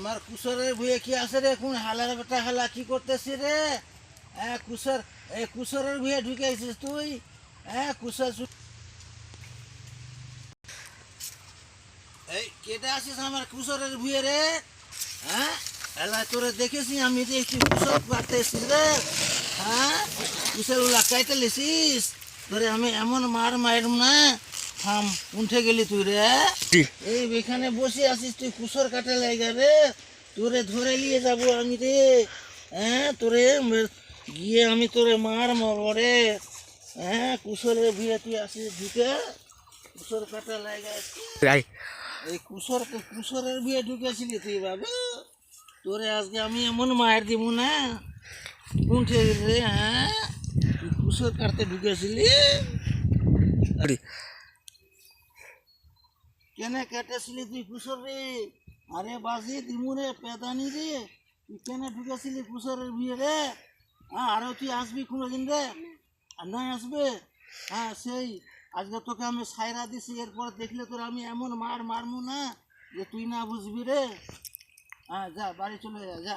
আমার কুসরের ভুয়ে কি আছে রে? কোন হালার বেটা হালা কি করতেছি রে? হ্যাঁ কুসর, এই কুসরের ভুয়ে ঢুকে আছিস তুই? হ্যাঁ কুসর এই, কেটে আসিস আমার কুসরের ভুয়ে রে? হ্যাঁ এলা তোরে দেখেছি, আমি দেখছি কুসর কাটতেছিস রে। হ্যাঁ কুসর উলা কাইতে লিসিস তোরে আমি এমন মার মারম না। থাম উঠে গেলি তুই রে। এই এখানে বসে আছিস তুই কুসর কাটা লাগা রে। তোরে ধরে নিয়ে যাব আমি রে। হ্যাঁ তোরে গিয়ে আমি তোরে মার মারব রে। হ্যাঁ কুসরের ভিড়ে তুই আসিস ঢুকে। কুসর কাটা লাগা এই কুসর কুসরের বিয়ে ঢুকেছিলি তুই বাবা। তোরে আজকে আমি এমন মায়ের দিব না। উঠে রে হ্যাঁ। কুসর কাটতে ঢুকেছিলি। কেন কেটেছিলি তুই কুসর রে আরে বাজি দিমু রে পেদানি রে। তুই কেন ঢুকেছিলি কুসরের বিয়ে রে হ্যাঁ আরও তুই আসবি কোনোদিন রে? আর নয় আসবে? হ্যাঁ সেই, আজকে তোকে আমি সাইরা দিছি, এরপর দেখলে তোর আমি এমন মার মারমু না যে তুই না বুঝবি রে। হ্যাঁ যা, বাড়ি চলে যা যা।